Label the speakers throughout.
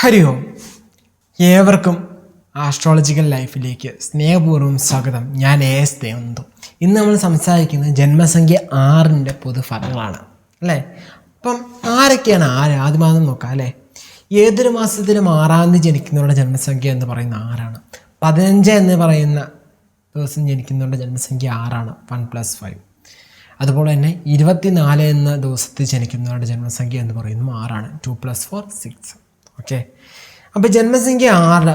Speaker 1: ഹരി ഓം ഏവർക്കും ആസ്ട്രോളജിക്കൽ ലൈഫിലേക്ക് സ്നേഹപൂർവം സ്വാഗതം. ഞാൻ എ എസ് ദേവന്തു ഇന്ന് നമ്മൾ സംസാരിക്കുന്നത് ജന്മസംഖ്യ ആറിന്റെ പൊതുഫലങ്ങളാണ്. അല്ലേ? അപ്പം ആരൊക്കെയാണ് ആര്? ആദ്യം ആദ്യം നോക്കാം അല്ലേ? ഏതൊരു മാസത്തിലും ആറാം തീയതി ജനിക്കുന്നവരുടെ ജന്മസംഖ്യ എന്ന് പറയുന്ന ആറാണ് പതിനഞ്ച് എന്ന് പറയുന്ന ദിവസം ജനിക്കുന്നവരുടെ ജന്മസംഖ്യ ആറാണ്. വൺ പ്ലസ് ഫൈവ് അതുപോലെ തന്നെ ഇരുപത്തിനാല് എന്ന ദിവസത്തിൽ ജനിക്കുന്നവരുടെ ജന്മസംഖ്യ എന്ന് പറയുന്നത് ആറാണ്. Two plus four six okay. അപ്പോൾ ജന്മസംഖ്യ ആറ്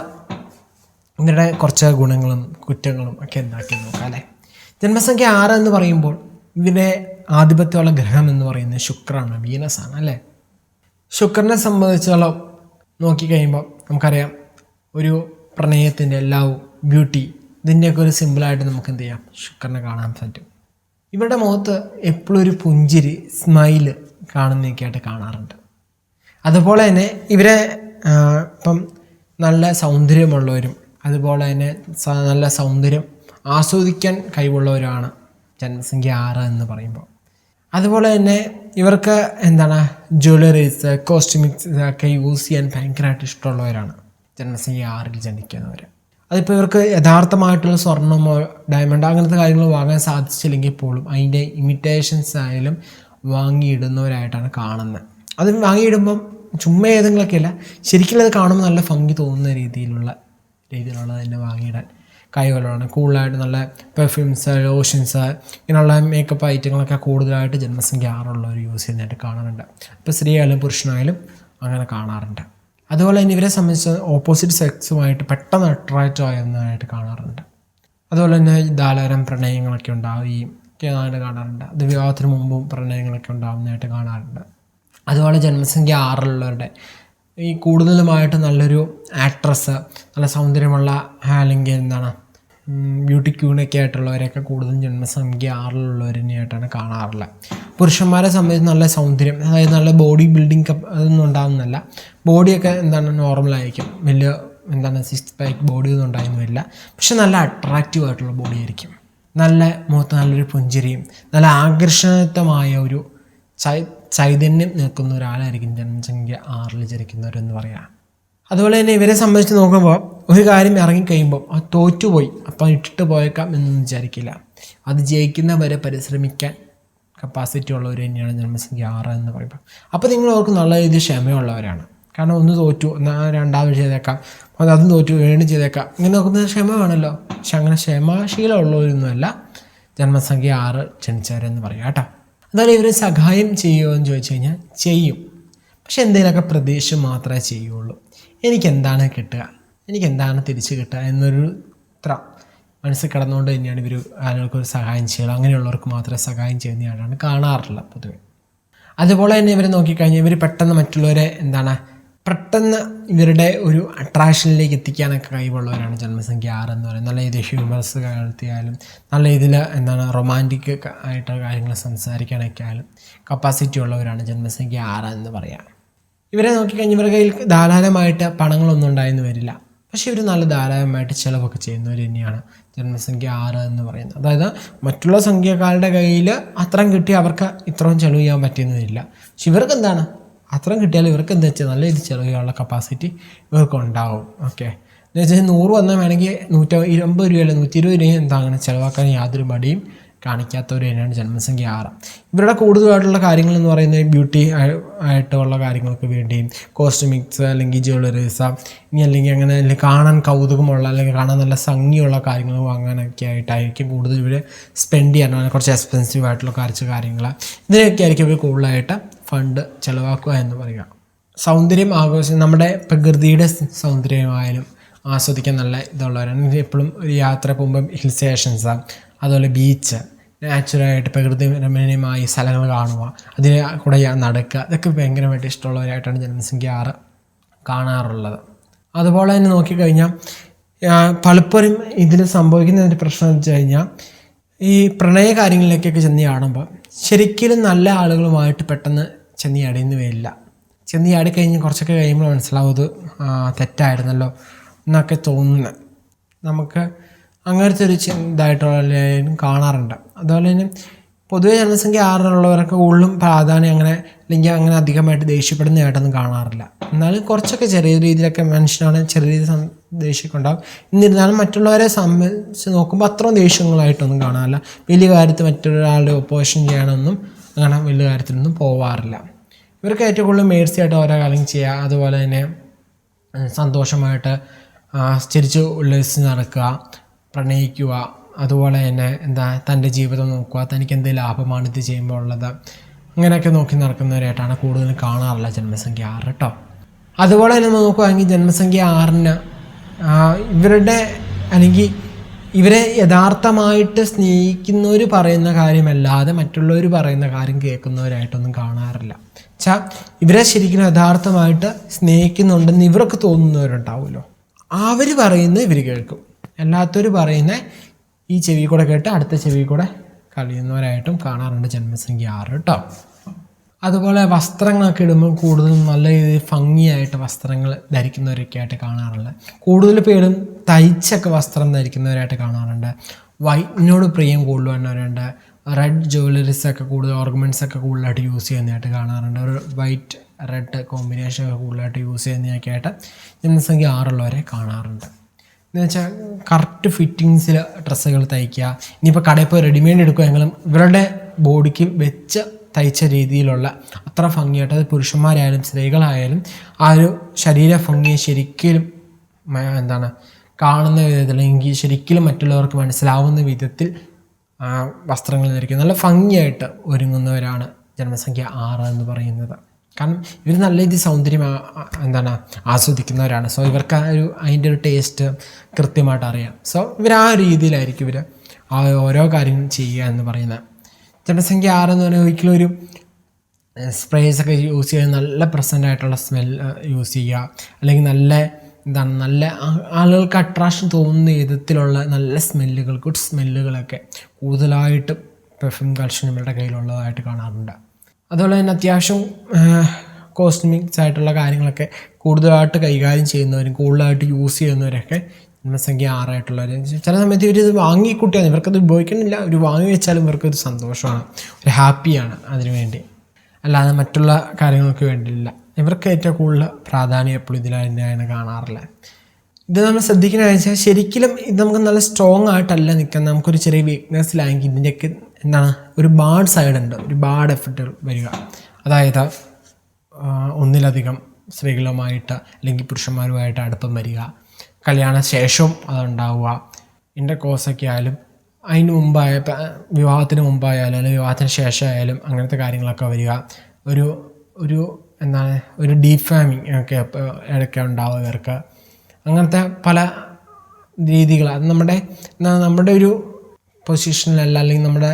Speaker 1: ഇവരുടെ കുറച്ച് ഗുണങ്ങളും കുറ്റങ്ങളും ഒക്കെ എന്താക്കി നോക്കാം അല്ലേ? ജന്മസംഖ്യ ആറ് എന്ന് പറയുമ്പോൾ ഇവരുടെ ആധിപത്യമുള്ള ഗ്രഹം എന്ന് പറയുന്നത് ശുക്രാണ് വീനസ് ആണ് അല്ലേ? ശുക്രനെ സംബന്ധിച്ചോളം നോക്കിക്കഴിയുമ്പോൾ നമുക്കറിയാം ഒരു പ്രണയത്തിന്റെ ലവ് ബ്യൂട്ടി ഇതിന്റെയൊക്കെ ഒരു സിമ്പിളായിട്ട് നമുക്ക് എന്ത് ചെയ്യാം? ശുക്രനെ കാണാൻ പറ്റും. ഇവരുടെ മുഖത്ത് എപ്പോഴും ഒരു പുഞ്ചിരി സ്മൈൽ കാണുന്നതൊക്കെയായിട്ട് കാണാറുണ്ട്. അതുപോലെ തന്നെ ഇവരെ ഇപ്പം നല്ല സൗന്ദര്യമുള്ളവരും അതുപോലെ തന്നെ നല്ല സൗന്ദര്യം ആസ്വദിക്കാൻ കഴിവുള്ളവരാണ് ജനസംഖ്യ ആറ് എന്ന് പറയുമ്പോൾ. അതുപോലെ തന്നെ ഇവർക്ക് എന്താണ് ജ്വല്ലറീസ് കോസ്റ്റ്യൂമിക്സ് ഒക്കെ യൂസ് ചെയ്യാൻ ഭയങ്കരമായിട്ട് ഇഷ്ടമുള്ളവരാണ് ജനസംഖ്യ ആറിൽ ജനിക്കുന്നവർ അതിപ്പോൾ ഇവർക്ക് യഥാർത്ഥമായിട്ടുള്ള സ്വർണമോ ഡയമണ്ട് അങ്ങനത്തെ കാര്യങ്ങൾ വാങ്ങാൻ സാധിച്ചില്ലെങ്കിൽ പോലും അതിന്റെ ഇമിറ്റേഷൻസ് ആയാലും വാങ്ങിയിടുന്നവരായിട്ടാണ് കാണുന്നത്. അത് വാങ്ങിയിടുമ്പം ചുമ്മാ ഏതെങ്കിലുമൊക്കെ അല്ല. ശരിക്കും അത് കാണുമ്പോൾ നല്ല ഭംഗി തോന്നുന്ന രീതിയിലുള്ള രീതിയിലുള്ളത് തന്നെ വാങ്ങിയിടാൻ കൈകളാണ് കൂടുതലായിട്ട് നല്ല പെർഫ്യൂംസ് ലോഷൻസ് ഇങ്ങനെയുള്ള മേക്കപ്പ് ഐറ്റങ്ങളൊക്കെ കൂടുതലായിട്ട് ജന്മസംഖ്യ ആറുള്ളവർ യൂസ് ചെയ്യുന്നതായിട്ട് കാണാറുണ്ട്. ഇപ്പോൾ സ്ത്രീയായാലും പുരുഷനായാലും അങ്ങനെ കാണാറുണ്ട്. അതുപോലെ തന്നെ ഇവരെ സംബന്ധിച്ച് ഓപ്പോസിറ്റ് സെക്സുമായിട്ട് പെട്ടെന്ന് അട്രാക്റ്റ് ആകുന്നതായിട്ട് കാണാറുണ്ട്. അതുപോലെ തന്നെ ധാരാളം പ്രണയങ്ങളൊക്കെ ഉണ്ടാവുകയും കാണാറുണ്ട്. അത് വിവാഹത്തിന് മുമ്പും പ്രണയങ്ങളൊക്കെ ഉണ്ടാകുന്നതായിട്ട് കാണാറുണ്ട്. അതുപോലെ ജന്മസംഖ്യ ആറിലുള്ളവരുടെ. ഈ കൂടുതലുമായിട്ട് നല്ലൊരു ആക്ട്രസ് നല്ല സൗന്ദര്യമുള്ള അല്ലെങ്കിൽ എന്താണ് ബ്യൂട്ടി ക്യൂണൊക്കെ ആയിട്ടുള്ളവരെയൊക്കെ കൂടുതലും ജന്മസംഖ്യ ആറിലുള്ളവരിനെയായിട്ടാണ് കാണാറുള്ളത്. പുരുഷന്മാരെ സംബന്ധിച്ച് നല്ല സൗന്ദര്യം അതായത് നല്ല ബോഡി ബിൽഡിംഗ് കപ്പ് അതൊന്നും ഉണ്ടാകുന്നില്ല ബോഡിയൊക്കെ എന്താണ് നോർമലായിരിക്കും വലിയ എന്താണ് സിക്സ് പാക്ക് ബോഡി ഒന്നും ഉണ്ടായിരുന്നില്ല. പക്ഷെ നല്ല അട്രാക്റ്റീവ് ആയിട്ടുള്ള ബോഡി ആയിരിക്കും. നല്ല മുഖത്ത് നല്ലൊരു പുഞ്ചിരിയും നല്ല ആകർഷണീയമായ ഒരു ചൈ ചൈതന്യം നിൽക്കുന്ന ഒരാളായിരിക്കും ജനസംഖ്യ ആറിൽ ജനിക്കുന്നവരെന്ന് പറയാം. അതുപോലെ തന്നെ ഇവരെ സംബന്ധിച്ച് നോക്കുമ്പോൾ ഒരു കാര്യം ഇറങ്ങിക്കഴിയുമ്പോൾ ആ തോറ്റുപോയി അപ്പം ഇട്ടിട്ട് പോയേക്കാം എന്നൊന്നും വിചാരിക്കില്ല. അത് ജയിക്കുന്നവരെ പരിശ്രമിക്കാൻ കപ്പാസിറ്റി ഉള്ളവർ തന്നെയാണ് ജന്മസംഖ്യ ആറ് എന്ന് പറയുമ്പോൾ അപ്പോൾ നിങ്ങൾ അവർക്ക് നല്ല രീതിയിൽ ക്ഷമയുള്ളവരാണ്. കാരണം ഒന്ന് തോറ്റു എന്നാൽ രണ്ടാമത് ചെയ്തേക്കാം അത് അതും തോറ്റു വീണ്ടും ചെയ്തേക്കാം ഇങ്ങനെ നോക്കുന്നത് ക്ഷമ വേണമല്ലോ പക്ഷെ അങ്ങനെ ക്ഷമാശീലമുള്ളവരൊന്നുമല്ല ജന്മസംഖ്യ ആറ് ജനിച്ചവരെന്ന് പറയാം കേട്ടോ. അതുപോലെ ഇവർ സഹായം ചെയ്യുമോ എന്ന് ചോദിച്ചു കഴിഞ്ഞാൽ ചെയ്യും. പക്ഷെ എന്തെങ്കിലുമൊക്കെ പ്രതീക്ഷ മാത്രമേ ചെയ്യുള്ളൂ. എനിക്ക് എന്താണ് കിട്ടുക? എനിക്ക് എന്താണ് തിരിച്ച് കിട്ടുക എന്നൊരു ഇത്ര മനസ്സിൽ കിടന്നുകൊണ്ട് തന്നെയാണ് ഇവർ ആളുകൾക്ക് ഒരു സഹായം ചെയ്യുക. അങ്ങനെയുള്ളവർക്ക് മാത്രമേ സഹായം ചെയ്യുന്നയാളാണ് കാണാറുള്ളത് പൊതുവെ. അതുപോലെ തന്നെ ഇവരെ നോക്കിക്കഴിഞ്ഞാൽ ഇവർ പെട്ടെന്ന് മറ്റുള്ളവരെ എന്താണ് പെട്ടെന്ന് ഇവരുടെ ഒരു അട്രാക്ഷനിലേക്ക് എത്തിക്കാനൊക്കെ കഴിവുള്ളവരാണ് ജന്മസംഖ്യ ആറ് എന്ന് പറയുന്നത്. നല്ല രീതിയിൽ ഹ്യൂമർസ് കലർത്തിയാലും നല്ല രീതിയിൽ എന്താണ് റൊമാന്റിക് ആയിട്ടുള്ള കാര്യങ്ങൾ സംസാരിക്കാനൊക്കെ ആയാലും കപ്പാസിറ്റി ഉള്ളവരാണ് ജന്മസംഖ്യ ആറ് എന്ന് പറയാം. ഇവരെ നോക്കിക്കഴിഞ്ഞാൽ ഇവരുടെ കയ്യിൽ ധാരാളമായിട്ട് പണങ്ങളൊന്നും ഉണ്ടായെന്ന് വരില്ല. പക്ഷേ ഇവർ നല്ല ധാരാളമായിട്ട് ചിലവൊക്കെ ചെയ്യുന്നവർ തന്നെയാണ് ജന്മസംഖ്യ ആറ് എന്ന് പറയുന്നത്. അതായത് മറ്റുള്ള സംഖ്യക്കാരുടെ കയ്യിൽ അത്രയും കിട്ടി അവർക്ക് ഇത്രയും ചിലവ് ചെയ്യാൻ പറ്റിയെന്ന് വരില്ല. പക്ഷെ ഇവർക്ക് എന്താണ് അത്രയും കിട്ടിയാൽ ഇവർക്ക് എന്താ വെച്ചാൽ നല്ല രീതിയിൽ ചെറുകയുള്ള കപ്പാസിറ്റി ഇവർക്ക് ഉണ്ടാവും ഓക്കെ എന്ന് വെച്ചാൽ നൂറ് വന്നാൽ വേണമെങ്കിൽ നൂറ്റ ഇരുപത് രൂപ അല്ലെങ്കിൽ നൂറ്റി ഇരുപത് എന്താ അങ്ങനെ ചിലവാക്കാൻ യാതൊരു മടിയും കാണിക്കാത്തവർ തന്നെയാണ് ജന്മസംഖ്യ ആറ്. ഇവരുടെ കൂടുതലായിട്ടുള്ള കാര്യങ്ങൾ എന്ന് പറയുന്നത് ബ്യൂട്ടി ആയിട്ടുള്ള കാര്യങ്ങൾക്ക് വേണ്ടി കോസ്റ്റ്യൂമിക്സ് അല്ലെങ്കിൽ ജ്വല്ലറീസ് ഇനി അല്ലെങ്കിൽ അങ്ങനെ അല്ലെങ്കിൽ കാണാൻ കൗതുകമുള്ള അല്ലെങ്കിൽ കാണാൻ നല്ല ഭംഗിയുള്ള കാര്യങ്ങൾ വാങ്ങാനൊക്കെ ആയിട്ടായിരിക്കും കൂടുതൽ ഇവർ സ്പെൻഡ് ചെയ്യാൻ കുറച്ച് എക്സ്പെൻസീവ് ആയിട്ടുള്ള കുറച്ച് കാര്യങ്ങൾ. ഇതിനൊക്കെ ആയിരിക്കും ഇവർ കൂടുതലായിട്ട് ഫണ്ട് ചിലവാക്കുക എന്ന് പറയുക. സൗന്ദര്യം ആഘോഷം നമ്മുടെ പ്രകൃതിയുടെ സൗന്ദര്യമായാലും ആസ്വദിക്കാൻ നല്ല ഇതുള്ളവരാണ്. എപ്പോഴും ഒരു യാത്ര പോകുമ്പം ഹിൽ സ്റ്റേഷൻസ് അതുപോലെ ബീച്ച് നാച്ചുറലായിട്ട് പ്രകൃതി രമണീയമായി സ്ഥലങ്ങൾ കാണുക അതിന് കൂടെ നടക്കുക ഇതൊക്കെ ഭയങ്കരമായിട്ട് ഇഷ്ടമുള്ളവരായിട്ടാണ് ജനസംഖ്യ ആറ് കാണാറുള്ളത്. അതുപോലെ തന്നെ നോക്കിക്കഴിഞ്ഞാൽ പലപ്പോഴും ഇതിൽ സംഭവിക്കുന്ന ഒരു പ്രശ്നം എന്ന് വെച്ച് കഴിഞ്ഞാൽ ഈ പ്രണയ കാര്യങ്ങളിലേക്കൊക്കെ ചെന്ന് ചാടുമ്പോൾ ശരിക്കും നല്ല ആളുകളുമായിട്ട് പെട്ടെന്ന് ചെന്ന് ചാടിയെന്ന് വരില്ല. ചെന്നിയാടി കഴിഞ്ഞ് കുറച്ചൊക്കെ കഴിയുമ്പോൾ മനസ്സിലാവും ഇത് തെറ്റായിരുന്നല്ലോ എന്നൊക്കെ തോന്നുന്നത് നമുക്ക് അങ്ങനത്തെ ഒരു ഇതായിട്ടുള്ള കാണാറുണ്ട്. അതുപോലെ തന്നെ പൊതുവെ ജനസംഖ്യ ആറിനുള്ളവർക്ക് കൂടുതലും പ്രാധാന്യം അങ്ങനെ അല്ലെങ്കിൽ അങ്ങനെ അധികമായിട്ട് ദേഷ്യപ്പെടുന്നതായിട്ടൊന്നും കാണാറില്ല. എന്നാലും കുറച്ചൊക്കെ ചെറിയ രീതിയിലൊക്കെ മനുഷ്യനാണ് ചെറിയ രീതിയിൽ ദേഷ്യമൊക്കെ ഉണ്ടാകും എന്നിരുന്നാലും മറ്റുള്ളവരെ സംബന്ധിച്ച് നോക്കുമ്പോൾ അത്രയും ദേഷ്യങ്ങളായിട്ടൊന്നും കാണാറില്ല. വലിയ കാര്യത്തിൽ മറ്റൊരാളുടെ ഒപ്പോസിഷൻ ചെയ്യാനൊന്നും അങ്ങനെ വലിയ കാര്യത്തിലൊന്നും പോവാറില്ല. ഇവർക്ക് ഏറ്റവും കൂടുതൽ മേഴ്സിയായിട്ട് ഓരോ കാര്യം ചെയ്യുക അതുപോലെ തന്നെ സന്തോഷമായിട്ട് ചിരിച്ച് ഉല്ലസിച്ച് നടക്കുക പ്രണയിക്കുക. അതുപോലെ തന്നെ എന്താ തന്റെ ജീവിതം നോക്കുക. തനിക്ക് എന്ത് ലാഭമാണ് ഇത് ചെയ്യുമ്പോൾ ഉള്ളത്. അങ്ങനെയൊക്കെ നോക്കി നടക്കുന്നവരായിട്ടാണ് കൂടുതലും കാണാറുള്ള ജന്മസംഖ്യ ആറ് കേട്ടോ അതുപോലെ തന്നെ നോക്കുകയാണെങ്കിൽ ജന്മസംഖ്യ ആറിന് ഇവരുടെ അല്ലെങ്കിൽ ഇവരെ യഥാർത്ഥമായിട്ട് സ്നേഹിക്കുന്നവർ പറയുന്ന കാര്യമല്ലാതെ മറ്റുള്ളവർ പറയുന്ന കാര്യം കേൾക്കുന്നവരായിട്ടൊന്നും കാണാറില്ല. വെച്ചാൽ ഇവരെ ശരിക്കും യഥാർത്ഥമായിട്ട് സ്നേഹിക്കുന്നുണ്ടെന്ന് ഇവർക്ക് തോന്നുന്നവരുണ്ടാവുമല്ലോ. അവർ പറയുന്ന ഇവർ കേൾക്കും. അല്ലാത്തവർ പറയുന്ന ഈ ചെവി കൂടെ കേട്ട് അടുത്ത ചെവി കൂടെ കളിയുന്നവരായിട്ടും കാണാറുണ്ട് ജന്മസംഖ്യ ആറ് കേട്ടോ അതുപോലെ വസ്ത്രങ്ങളൊക്കെ ഇടുമ്പോൾ കൂടുതലും നല്ല രീതിയിൽ ഭംഗിയായിട്ട് വസ്ത്രങ്ങൾ ധരിക്കുന്നവരൊക്കെ ആയിട്ട് കാണാറുണ്ട്. കൂടുതൽ പേരും തയ്ച്ചൊക്കെ വസ്ത്രം ധരിക്കുന്നവരായിട്ട് കാണാറുണ്ട്. വൈറ്റിനോട് പ്രിയം കൂടുതൽ വന്നവരുണ്ട്. റെഡ് ജ്വല്ലറീസ് ഒക്കെ കൂടുതൽ ഓർഗമെന്റ്സ് ഒക്കെ കൂടുതലായിട്ട് യൂസ് ചെയ്യുന്നതായിട്ട് കാണാറുണ്ട്. ഒരു വൈറ്റ് റെഡ് കോമ്പിനേഷൻ ഒക്കെ കൂടുതലായിട്ട് യൂസ് ചെയ്യുന്നതൊക്കെ ആയിട്ട് ജനസംഖ്യ ആറുള്ളവരെ കാണാറുണ്ട്. എന്ന് വെച്ചാൽ കറക്റ്റ് ഫിറ്റിങ്സിൽ ഡ്രസ്സുകൾ തയ്ക്കുക. ഇനിയിപ്പോൾ കടയിൽ പോയി റെഡിമെയ്ഡ് എടുക്കുമെങ്കിലും ഇവരുടെ ബോഡിക്ക് വെച്ച് തയ്ച്ച രീതിയിലുള്ള അത്ര ഭംഗിയായിട്ട് അത് പുരുഷന്മാരായാലും സ്ത്രീകളായാലും ആ ഒരു ശരീര ഭംഗിയെ ശരിക്കും എന്താണ് കാണുന്ന വിധത്തിൽ അല്ലെങ്കിൽ ശരിക്കും മറ്റുള്ളവർക്ക് മനസ്സിലാവുന്ന വിധത്തിൽ വസ്ത്രങ്ങൾ ധരിക്കും. നല്ല ഭംഗിയായിട്ട് ഒരുങ്ങുന്നവരാണ് ജന്മസംഖ്യ ആറ് എന്ന് പറയുന്നത്. കാരണം ഇവർ നല്ല രീതിയിൽ സൗന്ദര്യം എന്താണ് ആസ്വദിക്കുന്നവരാണ്. സോ ഇവർക്ക് ആ ഒരു അതിന്റെ ഒരു ടേസ്റ്റ് കൃത്യമായിട്ട് അറിയാം. സോ ഇവർ ആ രീതിയിലായിരിക്കും ഇവർ ആ ഓരോ കാര്യങ്ങളും ചെയ്യുക എന്ന് പറയുന്നത്. ജനസംഖ്യ എന്ന് പറയുന്നത് ഒരിക്കലും ഒരു സ്പ്രേസ് ഒക്കെ യൂസ് ചെയ്യുക നല്ല പ്രസന്റ് ആയിട്ടുള്ള സ്മെൽ യൂസ് ചെയ്യുക. അല്ലെങ്കിൽ നല്ല എന്താണ് നല്ല ആളുകൾക്ക് അട്രാക്ഷൻ തോന്നുന്ന വിധത്തിലുള്ള നല്ല സ്മെല്ലുകൾ ഗുഡ് സ്മെല്ലുകളൊക്കെ കൂടുതലായിട്ട് പെർഫ്യൂം കളക്ഷൻ നമ്മളുടെ കയ്യിലുള്ളതായിട്ട് കാണാറുണ്ട്. അതുപോലെ തന്നെ അത്യാവശ്യം കോസ്മിക്സ് ആയിട്ടുള്ള കാര്യങ്ങളൊക്കെ കൂടുതലായിട്ട് കൈകാര്യം ചെയ്യുന്നവരും കൂടുതലായിട്ട് യൂസ് ചെയ്യുന്നവരൊക്കെ ജനസംഖ്യ ആറായിട്ടുള്ളവർ ചില സമയത്ത് ഇവർ ഇത് വാങ്ങിക്കൂട്ടിയാണ്. ഇവർക്കത് ഉപയോഗിക്കണില്ല ഒരു വാങ്ങി വെച്ചാലും ഇവർക്കൊരു സന്തോഷമാണ്. ഒരു ഹാപ്പിയാണ് അതിനു വേണ്ടി. അല്ലാതെ മറ്റുള്ള കാര്യങ്ങൾക്ക് വേണ്ടിയില്ല. ഇവർക്ക് ഏറ്റവും കൂടുതൽ പ്രാധാന്യം എപ്പോഴും ഇതിൽ തന്നെയാണ് കാണാറുള്ളത്. ഇത് നമ്മൾ ശ്രദ്ധിക്കുന്ന വെച്ചാൽ ശരിക്കും ഇത് നമുക്ക് നല്ല സ്ട്രോങ് ആയിട്ടല്ല നിൽക്കാൻ നമുക്കൊരു ചെറിയ വീക്ക്നെസ്സിലായെങ്കിൽ ഇതിന്റെയൊക്കെ എന്താണ് ഒരു ബാഡ് സൈഡ് ഉണ്ട്. ഒരു ബാഡ് എഫക്റ്റ് വരിക. അതായത് ഒന്നിലധികം സ്ത്രീകളുമായിട്ട് അല്ലെങ്കിൽ പുരുഷന്മാരുമായിട്ട് അടുപ്പം വരിക. കല്യാണ ശേഷവും അതുണ്ടാവുക എന്റെ കോഴ്സൊക്കെ ആയാലും അതിന് മുമ്പായ വിവാഹത്തിന് മുമ്പായാലും അല്ലെങ്കിൽ വിവാഹത്തിന് ശേഷമായാലും അങ്ങനത്തെ കാര്യങ്ങളൊക്കെ വരിക. ഒരു ഒരു എന്താണ് ഒരു ഡീപ് ഫാമിങ് ഒക്കെ ഇടയ്ക്ക് ഉണ്ടാവുക ഇവർക്ക്. അങ്ങനത്തെ പല രീതികൾ അത് നമ്മുടെ നമ്മുടെ ഒരു പൊസിഷനിലല്ല അല്ലെങ്കിൽ നമ്മുടെ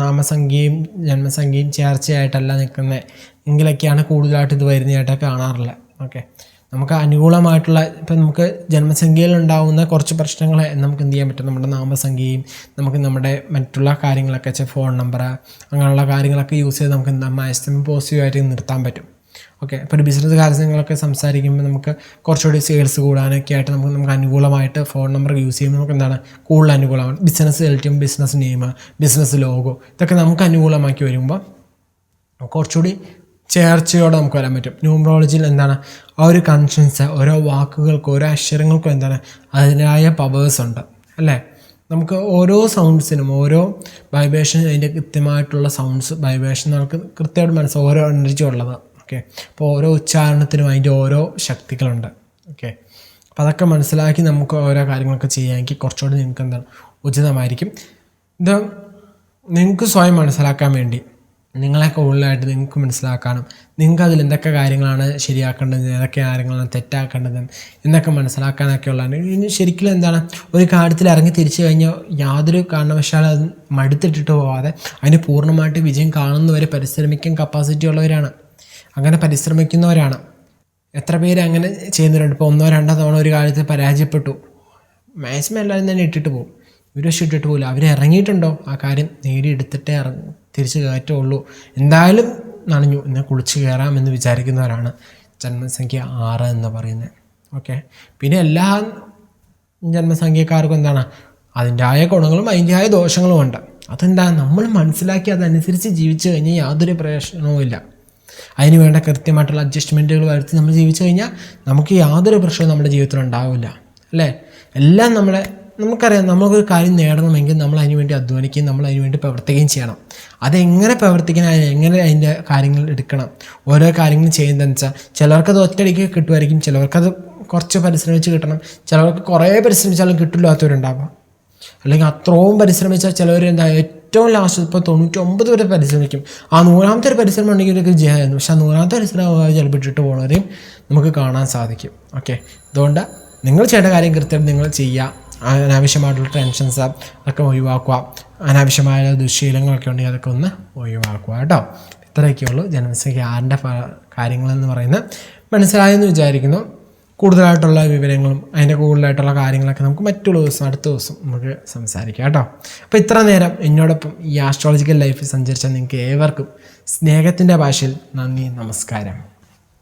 Speaker 1: നാമസംഖ്യയും ജന്മസംഖ്യയും ചേർച്ചയായിട്ടല്ല നിൽക്കുന്നത് എങ്കിലൊക്കെയാണ് കൂടുതലായിട്ട് ഇത് വരുന്നതായിട്ട് കാണാറുള്ളത്. ഓക്കെ നമുക്ക് അനുകൂലമായിട്ടുള്ള ഇപ്പം നമുക്ക് ജന്മസംഖ്യയിൽ ഉണ്ടാകുന്ന കുറച്ച് പ്രശ്നങ്ങളെ നമുക്ക് എന്ത് ചെയ്യാൻ പറ്റും? നമ്മുടെ നാമസംഖ്യയും നമുക്ക് നമ്മുടെ മറ്റുള്ള കാര്യങ്ങളൊക്കെ വെച്ചാൽ ഫോൺ നമ്പർ അങ്ങനെയുള്ള കാര്യങ്ങളൊക്കെ യൂസ് ചെയ്ത് നമുക്ക് എന്താ മാക്സിമം പോസിറ്റീവായിട്ട് നിർത്താൻ പറ്റും. ഓക്കെ ഇപ്പോൾ ഒരു ബിസിനസ് കാര്യങ്ങളൊക്കെ സംസാരിക്കുമ്പോൾ നമുക്ക് കുറച്ചുകൂടി സെയിൽസ് കൂടാനൊക്കെ ആയിട്ട് നമുക്ക് നമുക്ക് അനുകൂലമായിട്ട് ഫോൺ നമ്പർ യൂസ് ചെയ്യുമ്പോൾ നമുക്ക് എന്താണ്? കൂടുതൽ അനുകൂലമാണ്. ബിസിനസ് എൽറ്റിയും ബിസിനസ് നെയിം ബിസിനസ് ലോഗോ ഇതൊക്കെ നമുക്ക് അനുകൂലമാക്കി വരുമ്പോൾ കുറച്ചുകൂടി ചേർച്ചയോടെ നമുക്ക് വരാൻ പറ്റും. ന്യൂമറോളജിയിൽ എന്താണ്? ആ ഒരു കൺഷൻസ് ഓരോ വാക്കുകൾക്കും ഓരോ അക്ഷരങ്ങൾക്കും എന്താണ്? അതിനായ പവേഴ്സ് ഉണ്ട്. അല്ലേ? നമുക്ക് ഓരോ സൗണ്ട്സിനും ഓരോ വൈബ്രേഷൻ അതിന്റെ കൃത്യമായിട്ടുള്ള സൗണ്ട്സ് വൈബ്രേഷൻ നമുക്ക് കൃത്യമായിട്ട് മനസ്സിലാവും. ഓരോ എനർജി ഉള്ളത്. ഓക്കെ അപ്പോൾ ഓരോ ഉച്ചാരണത്തിനും അതിന്റെ ഓരോ ശക്തികളുണ്ട്. ഓക്കെ അപ്പോൾ അതൊക്കെ മനസ്സിലാക്കി നമുക്ക് ഓരോ കാര്യങ്ങളൊക്കെ ചെയ്യാമെങ്കിൽ കുറച്ചുകൂടി നിങ്ങൾക്ക് എന്താണ് ഉചിതമായിരിക്കും. ഇത് നിങ്ങൾക്ക് സ്വയം മനസ്സിലാക്കാൻ വേണ്ടി നിങ്ങളെ കൂടുതലായിട്ട് നിങ്ങൾക്ക് മനസ്സിലാക്കാനും നിങ്ങൾക്ക് അതിൽ എന്തൊക്കെ കാര്യങ്ങളാണ് ശരിയാക്കേണ്ടത് ഏതൊക്കെ കാര്യങ്ങളാണ് തെറ്റാക്കേണ്ടത് എന്നൊക്കെ മനസ്സിലാക്കാനൊക്കെ ഉള്ളതാണ് ഇനി ശരിക്കും എന്താണ് ഒരു കാര്യത്തിൽ ഇറങ്ങി തിരിച്ചു കഴിഞ്ഞാൽ യാതൊരു കാരണവശാലും അത് മടുത്തിട്ടിട്ട് പോവാതെ അതിന് പൂർണമായിട്ട് വിജയം കാണുന്നവരെ പരിശ്രമിക്കാൻ കപ്പാസിറ്റി ഉള്ളവരാണ്. അങ്ങനെ പരിശ്രമിക്കുന്നവരാണ്. എത്ര പേര് അങ്ങനെ ചെയ്യുന്നവരുണ്ട്? ഇപ്പോൾ ഒന്നോ രണ്ടോ തവണ ഒരു കാര്യത്തിൽ പരാജയപ്പെട്ടു. മാക്സിമം എല്ലാവരും തന്നെ ഇട്ടിട്ട് പോകും. ഇട്ടിട്ട് പോകില്ല അവർ ഇറങ്ങിയിട്ടുണ്ടോ? ആ കാര്യം നേടിയെടുത്തിട്ടേ ഇറങ്ങും തിരിച്ച് കയറ്റുള്ളൂ എന്തായാലും നനഞ്ഞു എന്നെ കുളിച്ച് കയറാമെന്ന് വിചാരിക്കുന്നവരാണ്. ജന്മസംഖ്യ ആറ് എന്ന് പറയുന്നത്. ഓക്കെ. പിന്നെ എല്ലാ ജന്മസംഖ്യക്കാർക്കും എന്താണ്? അതിന്റെതായ ഗുണങ്ങളും അതിന്റെതായ ദോഷങ്ങളും ഉണ്ട്. അതെന്താ? നമ്മൾ മനസ്സിലാക്കി അതനുസരിച്ച് ജീവിച്ചു കഴിഞ്ഞാൽ യാതൊരു പ്രശ്നവും ഇല്ല. അതിന് വേണ്ട കൃത്യമായിട്ടുള്ള അഡ്ജസ്റ്റ്മെന്റുകൾ വരുത്തി നമ്മൾ ജീവിച്ചു കഴിഞ്ഞാൽ നമുക്ക് യാതൊരു പ്രശ്നവും നമ്മുടെ ജീവിതത്തിൽ ഉണ്ടാവില്ല. അല്ലേ? എല്ലാം നമ്മളെ നമുക്കറിയാം നമുക്കൊരു കാര്യം നേടണമെങ്കിൽ നമ്മൾ അതിന് വേണ്ടി അധ്വാനിക്കുകയും നമ്മൾ അതിന് വേണ്ടി പ്രവർത്തിക്കുകയും ചെയ്യണം. അതെങ്ങനെ പ്രവർത്തിക്കണം എങ്ങനെ അതിന്റെ കാര്യങ്ങൾ എടുക്കണം ഓരോ കാര്യങ്ങൾ ചെയ്യുന്നതെന്ന് വെച്ചാൽ ചിലർക്കത് ഒറ്റയടിക്ക് കിട്ടുമായിരിക്കും ചിലവർക്കത് കുറച്ച് പരിശ്രമിച്ച് കിട്ടണം ചിലവർക്ക് കുറേ പരിശ്രമിച്ചാലും കിട്ടില്ലാത്തവരുണ്ടാവാം. അല്ലെങ്കിൽ അത്രയും പരിശ്രമിച്ചാൽ ചിലവർ എന്താ ഏറ്റവും ലാസ്റ്റ് ഇപ്പോൾ തൊണ്ണൂറ്റൊമ്പത് വരെ പരിശ്രമിക്കും. ആ നൂറാമത്തെ ഒരു പരിശ്രമം ഉണ്ടെങ്കിൽ ഇവർക്ക് ജയമായിരുന്നു. പക്ഷെ ആ നൂറാമത്തെ പരിശ്രമം ചിലപ്പോൾ ഇട്ടിട്ട് പോകുന്നവരെയും നമുക്ക് കാണാൻ സാധിക്കും. ഓക്കെ? അതുകൊണ്ട് നിങ്ങൾ ചെയ്യേണ്ട കാര്യം കൃത്യമായിട്ട് നിങ്ങൾ ചെയ്യുക. അനാവശ്യമായിട്ടുള്ള ടെൻഷൻസ് അതൊക്കെ ഒഴിവാക്കുക. അനാവശ്യമായ ദുശീലങ്ങളൊക്കെ ഉണ്ടെങ്കിൽ അതൊക്കെ ഒന്ന് ഒഴിവാക്കുക കേട്ടോ. ഇത്രയൊക്കെയുള്ളൂ ജനസംഖ്യ ആറിന്റെ കാര്യങ്ങളെന്ന് പറയുന്നത് മനസ്സിലായെന്ന് വിചാരിക്കുന്നു. കൂടുതലായിട്ടുള്ള വിവരങ്ങളും അതിന്റെ കൂടുതലായിട്ടുള്ള കാര്യങ്ങളൊക്കെ നമുക്ക് മറ്റുള്ള ദിവസം അടുത്ത ദിവസം നമുക്ക് സംസാരിക്കാം കേട്ടോ. അപ്പോൾ ഇത്ര നേരം എന്നോടൊപ്പം ഈ ആസ്ട്രോളജിക്കൽ ലൈഫിൽ സഞ്ചരിച്ച നിങ്ങൾക്ക് ഏവർക്കും സ്നേഹത്തിന്റെ ഭാഷയിൽ നന്ദി നമസ്കാരം.